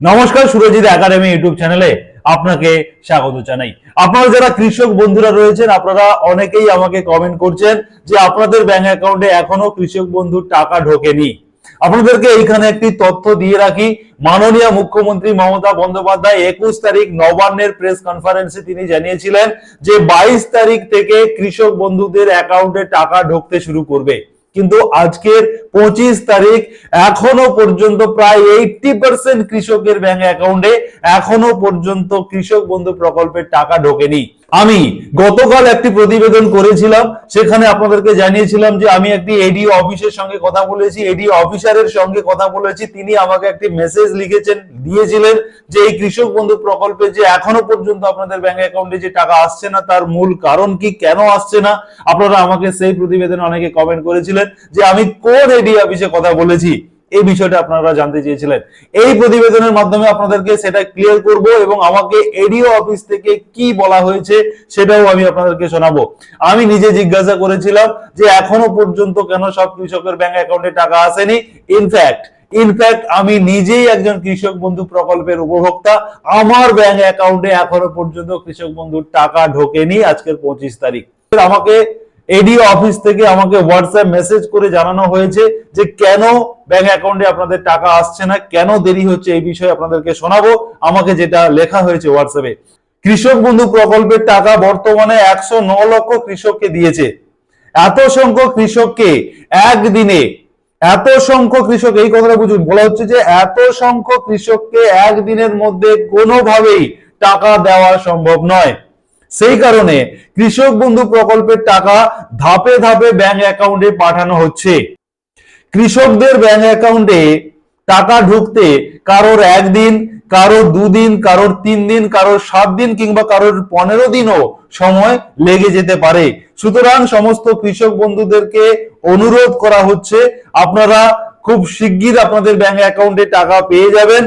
নমস্কার Surajit academy YouTube চ্যানেলে আপনাকে স্বাগত জানাই। আপনারা যারা কৃষক বন্ধুরা রয়েছেন, আপনারা অনেকেই আমাকে কমেন্ট করছেন যে আপনাদের ব্যাংক অ্যাকাউন্টে এখনও কৃষক বন্ধুর টাকা ঢোকেনি। আপনাদেরকে এইখানে একটি তথ্য দিয়ে রাখি। মাননীয় মুখ্যমন্ত্রী মমতা বন্দ্যোপাধ্যায় একুশ তারিখ নবান্নের প্রেস কনফারেন্সে তিনি জানিয়েছিলেন যে বাইশ তারিখ থেকে কৃষক বন্ধুদের অ্যাকাউন্টে টাকা ঢুকতে শুরু করবে। কিন্তু আজকের পঁচিশ তারিখ এখনও পর্যন্ত প্রায় এইটটি পার্সেন্ট কৃষকের ব্যাংক অ্যাকাউন্টে এখনও পর্যন্ত কৃষক বন্ধু প্রকল্পের টাকা ঢোকেনি। আমি গতকাল একটি প্রতিবেদন করেছিলাম, সেখানে আপনাদেরকে জানিয়েছিলাম যে আমি একটি এডিও অফিসের সঙ্গে কথা বলেছি এডিও অফিসারের সঙ্গে কথা বলেছি, তিনি আমাকে একটি মেসেজ লিখেছেন, দিয়েছিলেন যে এই কৃষক বন্ধু প্রকল্পে যে এখনও পর্যন্ত আপনাদের ব্যাংক অ্যাকাউন্টে যে টাকা আসছে না, তার মূল কারণ কি, কেন আসছে না, আপনারা আমাকে সেই প্রতিবেদনে অনেকে কমেন্ট করেছিলেন যে আমি কোন এডি অফিসে কথা বলেছি। এই বিষয়টা আপনারা জানতে চেয়েছিলেন। এই প্রতিবেদনের মাধ্যমে আপনাদেরকে সেটা ক্লিয়ার করব এবং আমাকে এডিও অফিস থেকে কি বলা হয়েছে সেটাও আমি আপনাদেরকে শোনাবো। আমি নিজে জিজ্ঞাসা করেছিলাম যে এখনও পর্যন্ত কেন সব কৃষকের ব্যাংক অ্যাকাউন্টে টাকা আসেনি? ইনফ্যাক্ট ইনফ্যাক্ট আমি নিজেই একজন কৃষক বন্ধু প্রকল্পের উপভোক্তা। আমার ব্যাংক অ্যাকাউন্টে এখনও পর্যন্ত কৃষক বন্ধুর টাকা ঢোকেনি আজকের পঁচিশ তারিখ। আমাকে এডিও অফিস থেকে আমাকে হোয়াটসঅ্যাপ মেসেজ করে জানানো হয়েছে যে কেন ব্যাংক অ্যাকাউন্টে আপনাদের টাকা আসছে না, কেন দেরি হচ্ছে এই বিষয়ে আপনাদেরকে শোনাবো। আমাকে যেটা লেখা হয়েছে হোয়াটসঅ্যাপে কৃষক বন্ধু প্রকল্পের টাকা বর্তমানে একশো ন লক্ষ কৃষককে দিয়েছে। এত সংখ্যক কৃষককে একদিনে, এত সংখ্যক কৃষক এই কথাটা বুঝুন, বলা হচ্ছে যে এত সংখ্যক কৃষককে একদিনের মধ্যে কোনোভাবেই টাকা দেওয়া সম্ভব নয়। সেই কারণে কৃষক বন্ধু প্রকল্পের টাকা ধাপে ধাপে ব্যাংক অ্যাকাউন্টে পাঠানো হচ্ছে। কৃষকদের ব্যাংক অ্যাকাউন্টে টাকা ঢুকতে কারোর একদিন, কারোর দুদিন, কারোর তিন দিন কারোর সাত দিন কিংবা কারোর পনেরো দিনও সময় লেগে যেতে পারে। সুতরাং সমস্ত কৃষক বন্ধুদেরকে অনুরোধ করা হচ্ছে, আপনারা খুব শিগগির আপনাদের ব্যাংক অ্যাকাউন্টে টাকা পেয়ে যাবেন।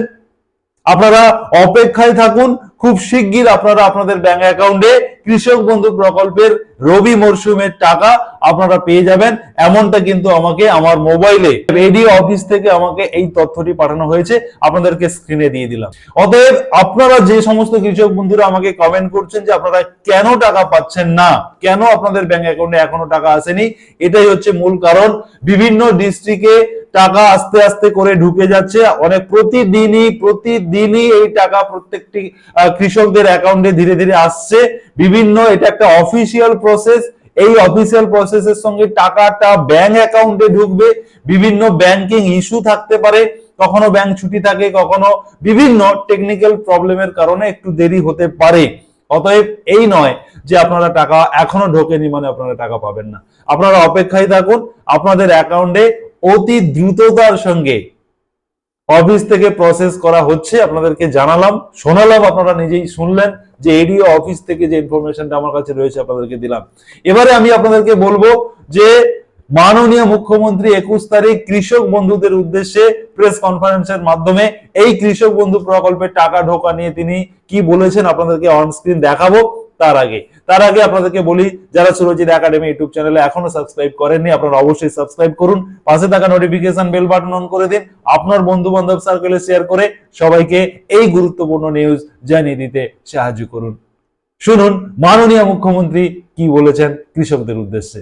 আপনারা অপেক্ষায় থাকুন খুব শিগগির আপনারা আপনাদের ব্যাংক অ্যাকাউন্টে কৃষক বন্ধু প্রকল্পের রবি মরশুমের টাকা আপনারা পেয়ে যাবেন। এমনটা কিন্তু আমাকে আমার মোবাইলে রেডিও অফিস থেকে আমাকে এই তথ্যটি পাঠানো হয়েছে। আপনাদেরকে স্ক্রিনে দিয়ে দিলাম। অতএব আপনারা যে সমস্ত কৃষক বন্ধুরা আমাকে কমেন্ট করছেন যে আপনারা কেন টাকা পাচ্ছেন না, কেন আপনাদের ব্যাংক অ্যাকাউন্টে এখনও টাকা আসেনি, এটাই হচ্ছে মূল কারণ। বিভিন্ন ডিস্ট্রিক্টে টাকা আস্তে আস্তে করে ঢুকে যাচ্ছে। অনেক প্রতিদিনই প্রতিদিনই এই টাকা প্রত্যেকটি কৃষকদের অ্যাকাউন্টে ধীরে ধীরে আসছে। বিভিন্ন, এটা একটা অফিসিয়াল প্রসেস এই অফিসিয়াল প্রসেসের সঙ্গে টাকাটা ব্যাংক অ্যাকাউন্টে ঢুকবে, বিভিন্ন ব্যাংকিং ইস্যু থাকতে পারে, কখনো ব্যাংক ছুটি থাকে, কখনো বিভিন্ন টেকনিক্যাল প্রবলেমের কারণে একটু দেরি হতে পারে। অতএব এই নয় যে আপনারা টাকা এখনও ঢোকেনি মানে আপনারা টাকা পাবেন না। আপনারা অপেক্ষায় থাকুন, আপনাদের অ্যাকাউন্টে অতি দ্রুততার সঙ্গে অফিস থেকে প্রসেস করা হচ্ছে, আপনাদেরকে জানালাম, শোনালাম, আপনারা নিজেই শুনলেন যে এডিও অফিস থেকে যে ইনফরমেশনটা আমার কাছে রয়েছে, আপনাদেরকে দিলাম। এবারে আমি আপনাদেরকে বলব যে মাননীয় মুখ্যমন্ত্রী একুশ তারিখ কৃষক বন্ধুদের উদ্দেশ্যে প্রেস কনফারেন্সের মাধ্যমে এই কৃষক বন্ধু প্রকল্পের টাকা ঢোকা নিয়ে তিনি কি বলেছেন আপনাদেরকে অন স্ক্রিন দেখাবো তার আগে। তার আগে আপনাদেরকে বলি, যারা সুরজিৎ একাডেমি ইউটিউব চ্যানেলে এখনও সাবস্ক্রাইব করেননি, আপনারা অবশ্যই সাবস্ক্রাইব করুন। পাশে থাকা নোটিফিকেশন বেল বাটন অন করে দিন। আপনার বন্ধু বান্ধব সার্কেলে শেয়ার করে সবাইকে এই গুরুত্বপূর্ণ নিউজ জানিয়ে দিতে সাহায্য করুন। শুনুন, মাননীয় মুখ্যমন্ত্রী কি বলেছেন কৃষকদের উদ্দেশ্যে।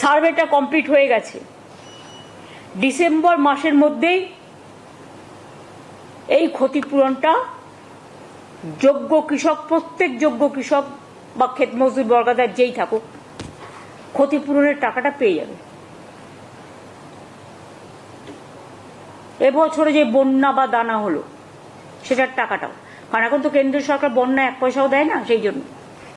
সার্ভেটা কমপ্লিট হয়ে গেছে। ডিসেম্বর মাসের মধ্যেই এই ক্ষতিপূরণটা যোগ্য কৃষক, প্রত্যেক যোগ্য কৃষক বা ক্ষেত মজদুর বর্গাদার যেই থাকুক, ক্ষতিপূরণের টাকাটা পেয়ে যাবে। এবছরে যে বন্যা বা দানা হলো, সেটার টাকাটাও। কারণ এখন তো কেন্দ্রীয় সরকার বন্যা এক পয়সাও দেয় না, সেই জন্য।